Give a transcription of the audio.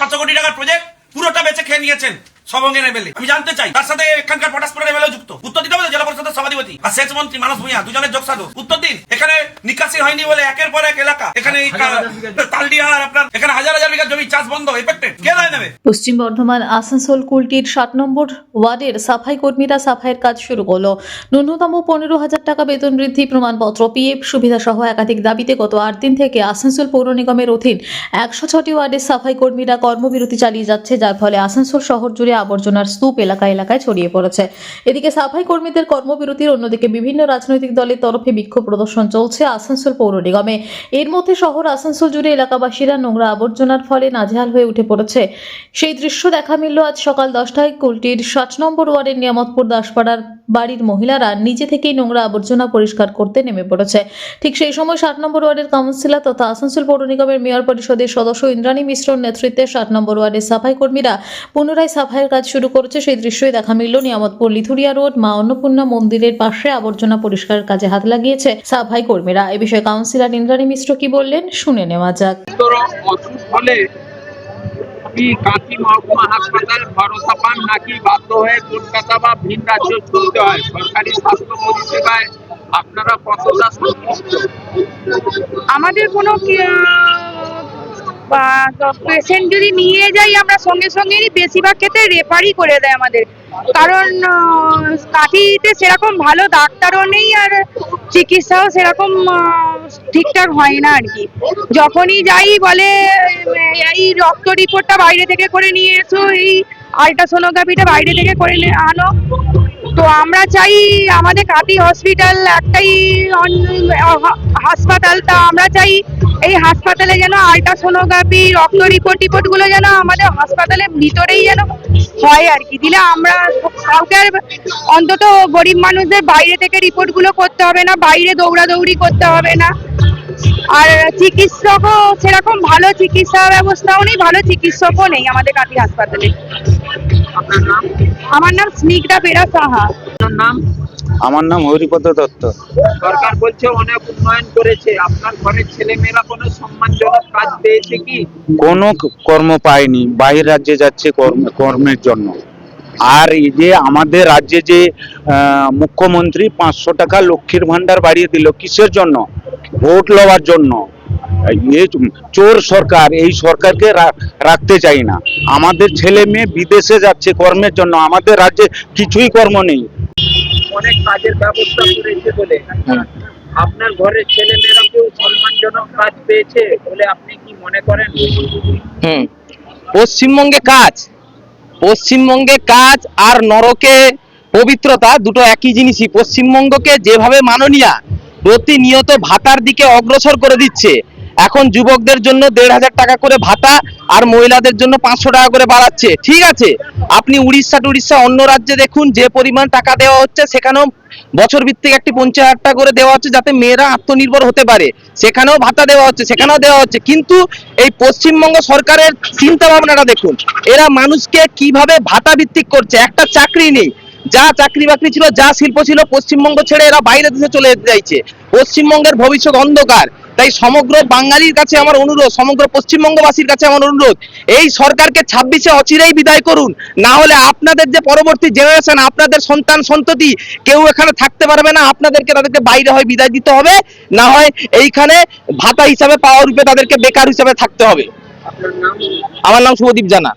ছশো কোটি টাকার প্রজেক্ট পুরোটা বেচে খেয়ে নিয়েছেন। সবঙ্গের এমএলএ আমি জানতে চাই তার সাথে এখানকার পটাশপুরের এমএলএ যুক্ত। উত্তর দিতে হবে জেলা পরিষদের সভাধিপতি আর সেচ মন্ত্রী মানস ভূঁইয়া দুজনের যোগ সাধু উত্তর দিন এখানে নিকাশি হয়নি বলে একের পর এক এলাকা এখানে আপনার এখানে হাজার হাজার বিঘা জমি চাষ বন্ধ এফেক্টেড কে দায় নেবে? পশ্চিম বর্ধমান আসানসোল কুলটির ষাট নম্বর ওয়ার্ডের সাফাই কর্মীরা সাফাইয়ের কাজ শুরু করল। ন্যূনতম পনেরো হাজার টাকা বেতন বৃদ্ধি প্রমাণপত্র পিএফ সুবিধা সহ একাধিক দাবিতে গত আট দিন থেকে আসানসোল পৌর নিগমের অধীন একশো ছটি ওয়ার্ডের সাফাই কর্মীরা কর্মবিরতি চালিয়ে যাচ্ছে যার ফলে আসানসোল শহর জুড়ে আবর্জনার স্তূপ এলাকা এলাকায় ছড়িয়ে পড়েছে। এদিকে সাফাই কর্মীদের কর্মবিরতির অন্যদিকে বিভিন্ন রাজনৈতিক দলের তরফে বিক্ষোভ প্রদর্শন চলছে আসানসোল পৌর নিগমে। এর মধ্যে শহর আসানসোল জুড়ে এলাকাবাসীরা নোংরা আবর্জনার ফলে নাজেহাল হয়ে উঠে পড়েছে। সেই দৃশ্য দেখা মিলল আজ সকাল দশটায় কুলটির ষাট নম্বর ওয়ার্ডের নিয়ামতপুর দাসপাড়ার বাড়ির মহিলারা নিজে থেকেই নোংরা আবর্জনা পরিষ্কার করতে নেমে পড়েছে। ঠিক সেই সময় ষাট নম্বর ওয়ার্ডের কাউন্সিলর তথা আসানসোল পৌর নিগমের মেয়র পরিষদের সদস্য ইন্দ্রাণী মিশ্রর নেতৃত্বে ষাট নম্বর ওয়ার্ডের সাফাই কর্মীরা পুনরায় সাফাইয়ের কাজ শুরু করেছে। সেই দৃশ্যই দেখা মিলল নিয়ামতপুর লিথুরিয়া রোড, মা অন্নপূর্ণা মন্দিরের পাশে আবর্জনা পরিষ্কারের কাজে হাত লাগিয়েছে সাফাই কর্মীরা। এ বিষয়ে কাউন্সিলর ইন্দ্রাণী মিশ্র কি বললেন শুনে নেওয়া যাক। কি কাঁথি মহকুমা হাসপাতাল ভরসা পান নাকি বাধ্য হয়ে কলকাতা বা ভিন রাজ্য ছুটতে হয়? সরকারি স্বাস্থ্য পরিষেবায় আপনারা কতটা সন্তুষ্ট? আমাদের কোনো পেশেন্ট যদি নিয়ে যাই, আমরা সঙ্গে সঙ্গে বেশিরভাগ ক্ষেত্রে রেফারই করে দেয় আমাদের। কারণ কাঠিতে সেরকম ভালো ডাক্তারও নেই আর চিকিৎসাও সেরকম ঠিকঠাক হয় না আর কি। যখনই যাই বলে, এই রক্ত রিপোর্টটা বাইরে থেকে করে নিয়ে এসো, এই আল্ট্রাসোনোগ্রাফিটা বাইরে থেকে করে আনো। তো আমরা চাই আমাদের কাতি হসপিটাল একটাই হাসপাতাল তা আমরা চাই এই হাসপাতালে যেন আলট্রাসোনোগ্রাফি রক্ত রিপোর্ট টিপোর্টগুলো যেন আমাদের হাসপাতালের ভিতরেই যেন হয় আর কি। দিলে আমরা কাউকে আর অন্তত গরিব মানুষদের বাইরে থেকে রিপোর্টগুলো করতে হবে না, বাইরে দৌড়াদৌড়ি করতে হবে না। আর চিকিৎসকও সেরকম ভালো চিকিৎসা ব্যবস্থাও নেই, ভালো চিকিৎসকও নেই আমাদের কাতি হাসপাতালে। আপনার নাম? আমার নাম স্নিগ্ধা বেরা সাহা। আপনার নাম? আমার নাম হরিপদ দত্ত। সরকার বলছে অনেক উন্নয়ন করেছে। আপনার ঘরের ছেলেমেয়েরা কোনো সম্মানজনক কাজ পেয়েছে কি? কোনো কর্ম পায়নি। বাহির রাজ্যে যাচ্ছে কর্ম কর্মের জন্য। আর এই যে আমাদের রাজ্যে যে আহ, মুখ্যমন্ত্রী পাঁচশো টাকা লক্ষ্মীর ভান্ডার বাড়িয়ে দিল কিসের জন্য? ভোট লওয়ার জন্য। চোর সরকার এই সরকারকে রাখতে চাই না। আমাদের ছেলে মেয়ে বিদেশে যাচ্ছে কর্মের জন্য আমাদের রাজ্যে কিছুই কর্ম নেই। অনেক কাজের ব্যবস্থা করেছে বলে। আপনার ঘরের ছেলেমেয়েরা কেউ সম্মানজনক কাজ পেয়েছে বলে আপনি কি মনে করেন? হুম। পশ্চিমবঙ্গে কাজ। পশ্চিমবঙ্গে কাজ আর নরকে পবিত্রতা দুটো একই জিনিসই। পশ্চিমবঙ্গকে যেভাবে মাননীয়া প্রতিনিয়ত ভাতার দিকে অগ্রসর করে দিচ্ছে এখন যুবকদের জন্য দেড় হাজার টাকা করে ভাতা আর মহিলাদের জন্য পাঁচশো টাকা করে বাড়াচ্ছে। ঠিক আছে? আপনি উড়িষ্যা টুড়িষ্যা অন্য রাজ্যে দেখুন, যে পরিমাণ টাকা দেওয়া হচ্ছে, সেখানেও বছর ভিত্তিক একটি পঞ্চাশ হাজার টাকা করে দেওয়া হচ্ছে যাতে মেয়েরা আত্মনির্ভর হতে পারে। সেখানেও ভাতা দেওয়া হচ্ছে, সেখানেও দেওয়া হচ্ছে। কিন্তু এই পশ্চিমবঙ্গ সরকারের চিন্তা ভাবনাটা দেখুন, এরা মানুষকে কীভাবে ভাতা ভিত্তিক করছে? একটা চাকরি নেই। যা চাকরি বাকরি ছিল, যা শিল্প ছিল, পশ্চিমবঙ্গ ছেড়ে এরা বাইরে দেশে চলে যেতে চাইছে পশ্চিমবঙ্গের ভবিষ্যৎ অন্ধকার। তাই সমগ্র বাঙালির কাছে আমার অনুরোধ সমগ্র পশ্চিমবঙ্গবাসীর কাছে আমার অনুরোধ এই সরকারকে ছাব্বিশে অচিরেই বিদায় করুন। না হলে আপনাদের যে পরবর্তী জেনারেশন আপনাদের সন্তান সন্ততি কেউ এখানে থাকতে পারবে না। আপনাদেরকে তাদেরকে বাইরে হয় বিদায় দিতে হবে। না হয় এইখানে ভাতা হিসাবে পাওয়া রূপে তাদেরকে বেকার হিসাবে থাকতে হবে। আমার নাম শুভদীপ জানা।